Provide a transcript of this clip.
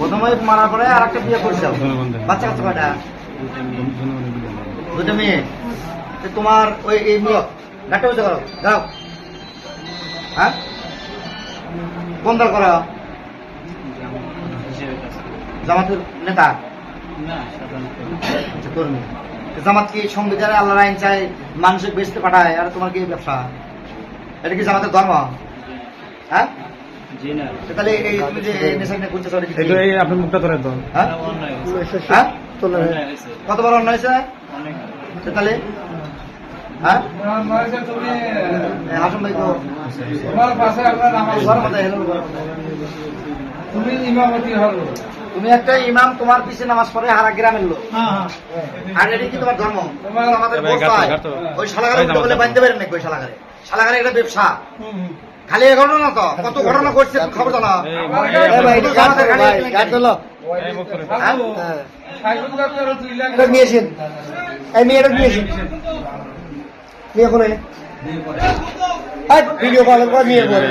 প্রথম মারার পরে আর একটা বিয়ে করছ। বাচ্চা কাচ্চা কয়টা? দুটো মেয়ে। তোমার ওই এই মেয়ে গাটটা উঁচু করো যাও হ্যাঁ? দল করো? জামাতের নেতা? আচ্ছা, কর্মী। জামাত কি সংবিধানে আল্লাহ আইন চাই মানুষের বেচতে পাঠায় আর তোমার কি ব্যবসা? এটা কি জামাতের ধর্ম? হ্যাঁ? তাহলে এই যে এটা এই আপনার মুখটা ধরে তো হ্যাঁ? হ্যাঁ? কতবার হয়েছে? তাহলে? হ্যাঁ? ভাই তো। ঘর মধ্যে হেলো ঘর মধ্যে। তুমি ইমামতি হলো। তুমি একটা ইমাম তোমার পিছে নামাজ পড়ে হারা গ্রামের লোক। আর এটা কি তোমার ধর্ম? আমাদের। ওই শালাগারে বলে বাঁধতে পারেন নাকি ওই শালাগারে শালাগারে এটা ব্যবসা। খালি এ ঘটনা তো কত ঘটনা ঘটছে খবর জানা। হ্যাঁ? নিয়েছেন এই মেয়েটা নিয়েছেন নিয়ে করে ভিডিও কল করে নিয়ে করে